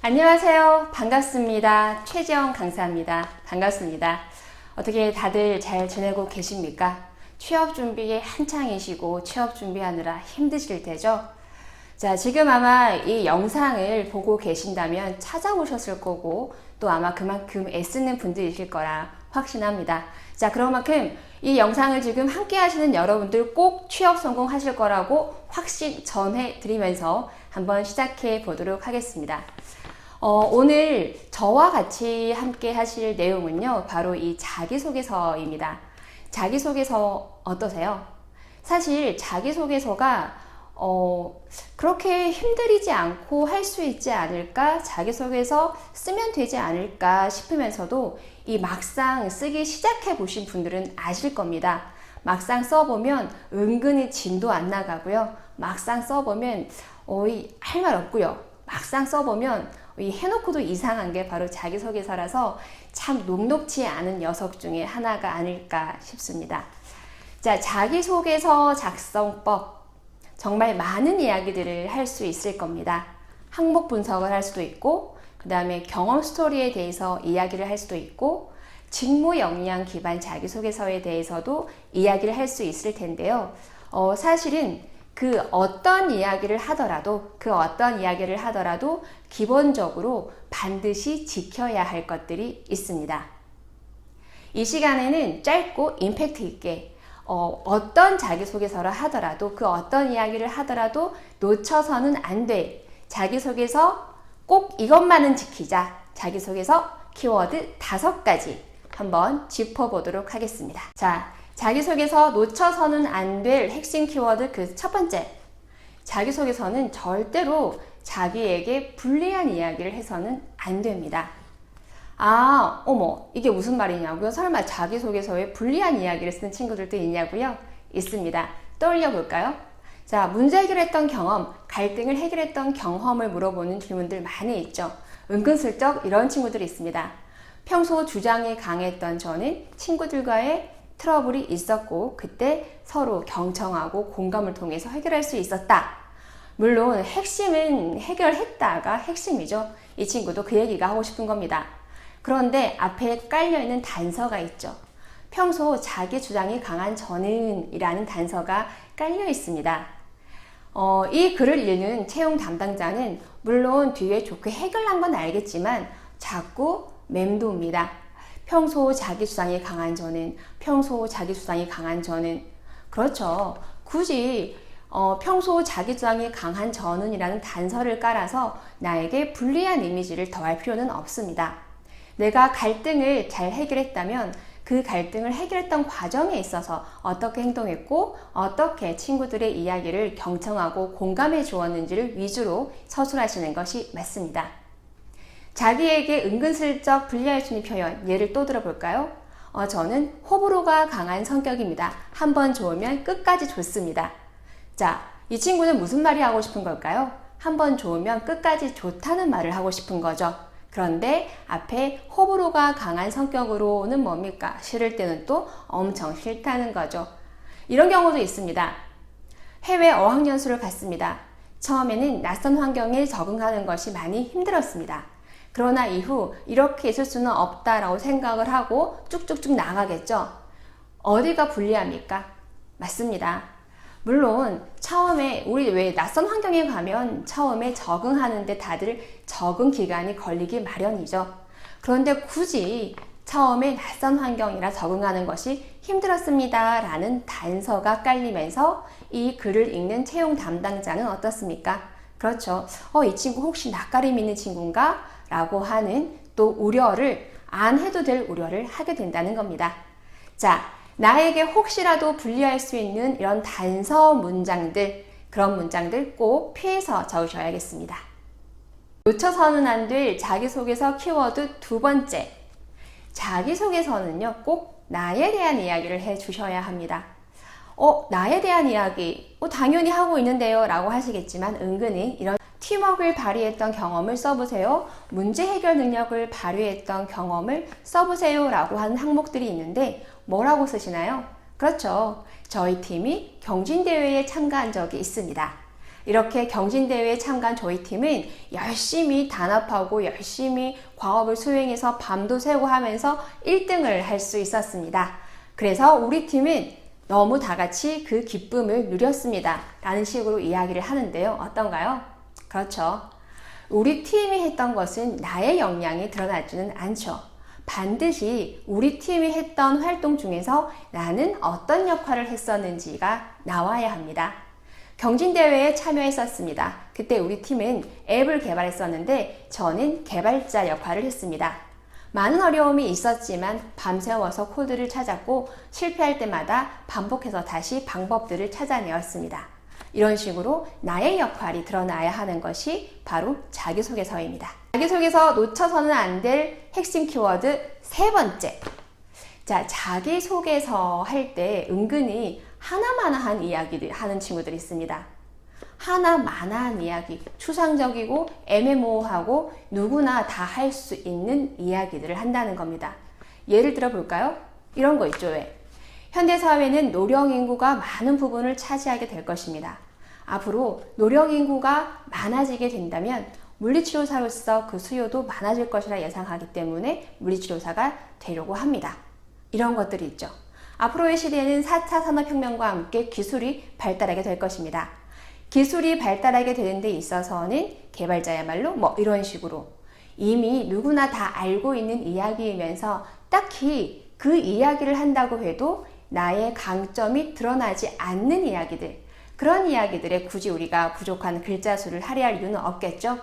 안녕하세요. 반갑습니다. 최재원 강사입니다. 반갑습니다. 어떻게 다들 잘 지내고 계십니까? 취업 준비에 한창이시고 취업 준비하느라 힘드실 테죠? 자, 지금 아마 이 영상을 보고 계신다면 찾아보셨을 거고 또 아마 그만큼 애쓰는 분들이실 거라 확신합니다. 자, 그런 만큼 이 영상을 지금 함께 하시는 여러분들 꼭 취업 성공하실 거라고 확신 전해 드리면서 한번 시작해 보도록 하겠습니다. 어, 오늘 저와 같이 함께 하실 내용은요, 바로 이 자기소개서입니다. 자기소개서 어떠세요? 사실 자기소개서가 어, 그렇게 힘들이지 않고 할 수 있지 않을까? 자기소개서 쓰면 되지 않을까 싶으면서도 이 막상 쓰기 시작해 보신 분들은 아실 겁니다. 막상 써보면 은근히 진도 안 나가고요. 막상 써보면 어이 할 말 없고요. 막상 써보면 이 해놓고도 이상한 게 바로 자기소개서라서 참 녹록치 않은 녀석 중에 하나가 아닐까 싶습니다. 자, 자기소개서 작성법. 정말 많은 이야기들을 할 수 있을 겁니다. 항목 분석을 할 수도 있고, 그 다음에 경험 스토리에 대해서 이야기를 할 수도 있고, 직무 역량 기반 자기소개서에 대해서도 이야기를 할 수 있을 텐데요. 어, 사실은 그 어떤 이야기를 하더라도, 그 어떤 이야기를 하더라도 기본적으로 반드시 지켜야 할 것들이 있습니다. 이 시간에는 짧고 임팩트 있게 어, 어떤 자기소개서를 하더라도 그 어떤 이야기를 하더라도 놓쳐서는 안 돼. 자기소개서 꼭 이것만은 지키자. 자기소개서 키워드 다섯 가지 한번 짚어보도록 하겠습니다. 자, 자기소개서 놓쳐서는 안 될 핵심 키워드 그 첫 번째. 자기소개서는 절대로 자기에게 불리한 이야기를 해서는 안 됩니다. 아, 어머, 이게 무슨 말이냐고요? 설마 자기소개서에 불리한 이야기를 쓰는 친구들도 있냐고요? 있습니다. 떠올려 볼까요? 자, 문제 해결했던 경험, 갈등을 해결했던 경험을 물어보는 질문들 많이 있죠. 은근슬쩍 이런 친구들이 있습니다. 평소 주장이 강했던 저는 친구들과의 트러블이 있었고, 그때 서로 경청하고 공감을 통해서 해결할 수 있었다. 물론 핵심은 해결했다가 핵심이죠. 이 친구도 그 얘기가 하고 싶은 겁니다. 그런데 앞에 깔려있는 단서가 있죠. 평소 자기 주장이 강한 저는 이라는 단서가 깔려 있습니다. 어, 이 글을 읽는 채용 담당자는 물론 뒤에 좋게 해결한 건 알겠지만 자꾸 맴도입니다. 평소 자기 주장이 강한 저는, 평소 자기 주장이 강한 저는. 그렇죠. 굳이 어, 평소 자기 주장이 강한 저는이라는 단서를 깔아서 나에게 불리한 이미지를 더할 필요는 없습니다. 내가 갈등을 잘 해결했다면 그 갈등을 해결했던 과정에 있어서 어떻게 행동했고 어떻게 친구들의 이야기를 경청하고 공감해 주었는지를 위주로 서술하시는 것이 맞습니다. 자기에게 은근슬쩍 불리할 수 있는 표현 예를 또 들어볼까요? 어, 저는 호불호가 강한 성격입니다. 한 번 좋으면 끝까지 좋습니다. 자, 이 친구는 무슨 말이 하고 싶은 걸까요? 한 번 좋으면 끝까지 좋다는 말을 하고 싶은 거죠. 그런데 앞에 호불호가 강한 성격으로는 뭡니까? 싫을 때는 또 엄청 싫다는 거죠. 이런 경우도 있습니다. 해외 어학연수를 갔습니다. 처음에는 낯선 환경에 적응하는 것이 많이 힘들었습니다. 그러나 이후 이렇게 있을 수는 없다라고 생각을 하고 쭉쭉쭉 나가겠죠. 어디가 불리합니까? 맞습니다. 물론 처음에 우리 왜 낯선 환경에 가면 처음에 적응하는데 다들 적응 기간이 걸리기 마련이죠. 그런데 굳이 처음에 낯선 환경이라 적응하는 것이 힘들었습니다. 라는 단서가 깔리면서 이 글을 읽는 채용 담당자는 어떻습니까? 그렇죠. 어, 이 친구 혹시 낯가림 있는 친구인가? 라고 하는 또 우려를 안 해도 될 우려를 하게 된다는 겁니다. 자, 나에게 혹시라도 불리할 수 있는 이런 단서 문장들, 그런 문장들 꼭 피해서 적으셔야겠습니다. 놓쳐서는 안 될 자기소개서 키워드 두 번째. 자기소개서는요, 꼭 나에 대한 이야기를 해 주셔야 합니다. 어, 나에 대한 이야기, 어, 당연히 하고 있는데요. 라고 하시겠지만, 은근히 이런 팀워크를 발휘했던 경험을 써보세요. 문제 해결 능력을 발휘했던 경험을 써보세요. 라고 하는 항목들이 있는데, 뭐라고 쓰시나요? 그렇죠. 저희 팀이 경진대회에 참가한 적이 있습니다. 이렇게 경진대회에 참가한 저희 팀은 열심히 단합하고 열심히 과업을 수행해서 밤도 새고 하면서 1등을 할 수 있었습니다. 그래서 우리 팀은 너무 다 같이 그 기쁨을 누렸습니다. 라는 식으로 이야기를 하는데요. 어떤가요? 그렇죠. 우리 팀이 했던 것은 나의 역량이 드러나지는 않죠. 반드시 우리 팀이 했던 활동 중에서 나는 어떤 역할을 했었는지가 나와야 합니다. 경진대회에 참여했었습니다. 그때 우리 팀은 앱을 개발했었는데 저는 개발자 역할을 했습니다. 많은 어려움이 있었지만 밤새워서 코드를 찾았고 실패할 때마다 반복해서 다시 방법들을 찾아내었습니다. 이런 식으로 나의 역할이 드러나야 하는 것이 바로 자기소개서입니다. 자기소개서 놓쳐서는 안 될 핵심 키워드 세 번째. 자, 자기소개서 할 때 은근히 하나마나한 이야기를 하는 친구들이 있습니다. 하나마나한 이야기, 추상적이고 애매모호하고 누구나 다 할 수 있는 이야기들을 한다는 겁니다. 예를 들어 볼까요? 이런 거 있죠, 왜? 현대 사회는 노령 인구가 많은 부분을 차지하게 될 것입니다. 앞으로 노령 인구가 많아지게 된다면 물리치료사로서 그 수요도 많아질 것이라 예상하기 때문에 물리치료사가 되려고 합니다. 이런 것들이 있죠. 앞으로의 시대에는 4차 산업혁명과 함께 기술이 발달하게 될 것입니다. 기술이 발달하게 되는 데 있어서는 개발자야말로 뭐 이런 식으로 이미 누구나 다 알고 있는 이야기이면서 딱히 그 이야기를 한다고 해도 나의 강점이 드러나지 않는 이야기들, 그런 이야기들에 굳이 우리가 부족한 글자 수를 할애할 이유는 없겠죠?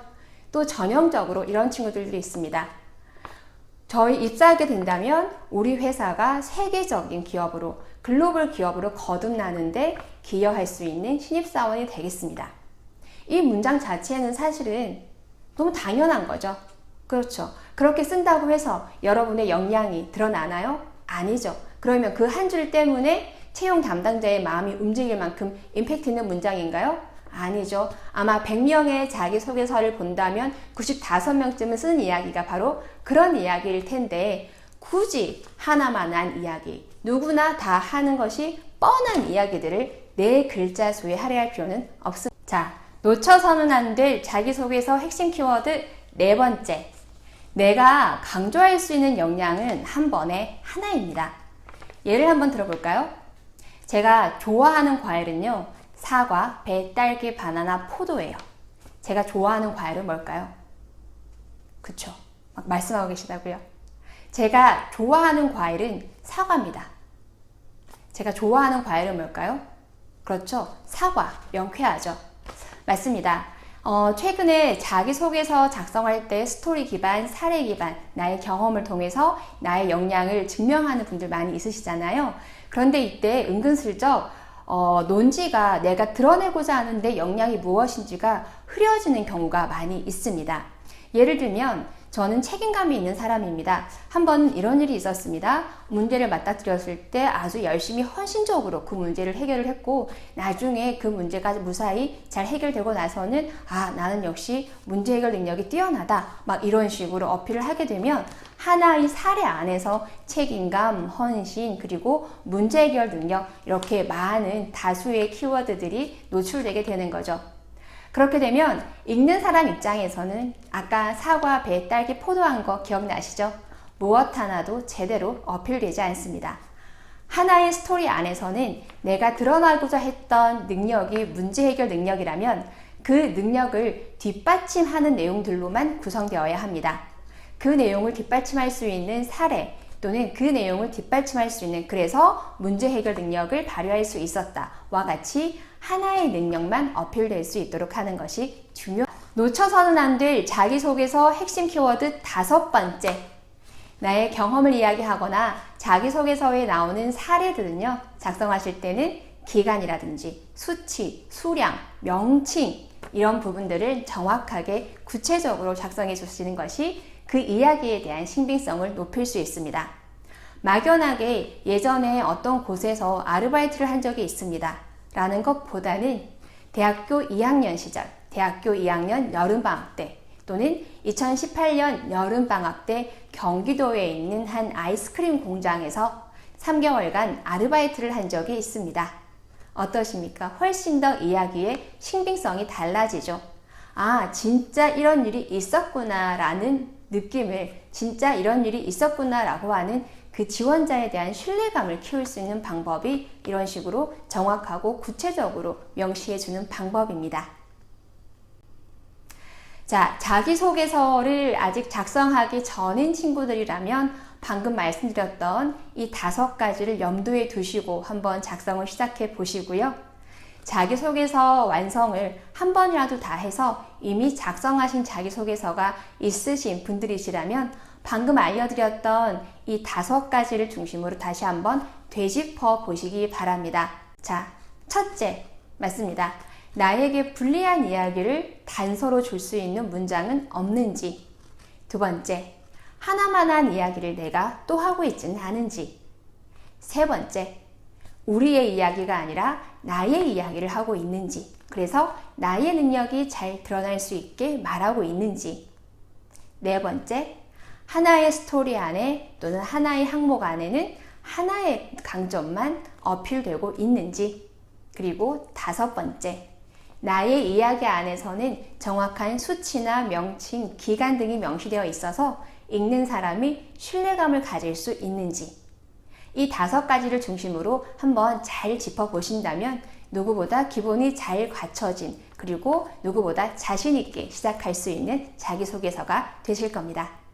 또 전형적으로 이런 친구들도 있습니다. 저희 입사하게 된다면 우리 회사가 세계적인 기업으로 글로벌 기업으로 거듭나는데 기여할 수 있는 신입사원이 되겠습니다. 이 문장 자체는 사실은 너무 당연한 거죠. 그렇죠. 그렇게 쓴다고 해서 여러분의 역량이 드러나나요? 아니죠. 그러면 그 한 줄 때문에 채용 담당자의 마음이 움직일 만큼 임팩트 있는 문장인가요? 아니죠. 아마 100명의 자기소개서를 본다면 95명쯤은 쓰는 이야기가 바로 그런 이야기일 텐데 굳이 하나만 한 이야기, 누구나 다 하는 것이 뻔한 이야기들을 네 글자 수에 할애할 필요는 없습니다. 자, 놓쳐서는 안 될 자기소개서 핵심 키워드 네 번째. 내가 강조할 수 있는 역량은 한 번에 하나입니다. 예를 한번 들어볼까요? 제가 좋아하는 과일은요, 사과, 배, 딸기, 바나나, 포도예요. 제가 좋아하는 과일은 뭘까요? 그쵸. 막 말씀하고 계시다고요. 제가 좋아하는 과일은 사과입니다. 제가 좋아하는 과일은 뭘까요? 그렇죠. 사과, 명쾌하죠. 맞습니다. 어, 최근에 자기소개서 작성할 때 스토리 기반, 사례 기반, 나의 경험을 통해서 나의 역량을 증명하는 분들 많이 있으시잖아요. 그런데 이때 은근슬쩍 어, 논지가 내가 드러내고자 하는데 역량이 무엇인지가 흐려지는 경우가 많이 있습니다. 예를 들면 저는 책임감이 있는 사람입니다. 한 번 이런 일이 있었습니다. 문제를 맞닥뜨렸을 때 아주 열심히 헌신적으로 그 문제를 해결을 했고 나중에 그 문제가 무사히 잘 해결되고 나서는 아 나는 역시 문제 해결 능력이 뛰어나다 막 이런 식으로 어필을 하게 되면 하나의 사례 안에서 책임감, 헌신 그리고 문제 해결 능력 이렇게 많은 다수의 키워드들이 노출되게 되는 거죠. 그렇게 되면 읽는 사람 입장에서는 아까 사과, 배, 딸기, 포도한 거 기억나시죠? 무엇 하나도 제대로 어필되지 않습니다. 하나의 스토리 안에서는 내가 드러나고자 했던 능력이 문제 해결 능력이라면 그 능력을 뒷받침하는 내용들로만 구성되어야 합니다. 그 내용을 뒷받침할 수 있는 사례 또는 그 내용을 뒷받침할 수 있는 그래서 문제 해결 능력을 발휘할 수 있었다와 같이 하나의 능력만 어필될 수 있도록 하는 것이 중요. 놓쳐서는 안 될 자기소개서 핵심 키워드 다섯 번째. 나의 경험을 이야기하거나 자기소개서에 나오는 사례들은요, 작성하실 때는 기간이라든지 수치, 수량, 명칭, 이런 부분들을 정확하게 구체적으로 작성해 주시는 것이 그 이야기에 대한 신빙성을 높일 수 있습니다. 막연하게 예전에 어떤 곳에서 아르바이트를 한 적이 있습니다. 라는 것보다는 대학교 2학년 시절, 대학교 2학년 여름방학 때 또는 2018년 여름방학 때 경기도에 있는 한 아이스크림 공장에서 3개월간 아르바이트를 한 적이 있습니다. 어떠십니까? 훨씬 더 이야기의 신빙성이 달라지죠. 아, 진짜 이런 일이 있었구나 라는 느낌을, 진짜 이런 일이 있었구나 라고 하는 그 지원자에 대한 신뢰감을 키울 수 있는 방법이 이런 식으로 정확하고 구체적으로 명시해 주는 방법입니다. 자, 자기소개서를 아직 작성하기 전인 친구들이라면 방금 말씀드렸던 이 다섯 가지를 염두에 두시고 한번 작성을 시작해 보시고요. 자기소개서 완성을 한 번이라도 다 해서 이미 작성하신 자기소개서가 있으신 분들이시라면 방금 알려드렸던 이 다섯 가지를 중심으로 다시 한번 되짚어 보시기 바랍니다. 자, 첫째, 맞습니다. 나에게 불리한 이야기를 단서로 줄 수 있는 문장은 없는지. 두 번째, 하나만한 이야기를 내가 또 하고 있지는 않은지. 세 번째, 우리의 이야기가 아니라 나의 이야기를 하고 있는지. 그래서 나의 능력이 잘 드러날 수 있게 말하고 있는지. 네 번째, 하나의 스토리 안에 또는 하나의 항목 안에는 하나의 강점만 어필되고 있는지. 그리고 다섯 번째, 나의 이야기 안에서는 정확한 수치나 명칭, 기간 등이 명시되어 있어서 읽는 사람이 신뢰감을 가질 수 있는지. 이 다섯 가지를 중심으로 한번 잘 짚어보신다면 누구보다 기본이 잘 갖춰진 그리고 누구보다 자신있게 시작할 수 있는 자기소개서가 되실 겁니다.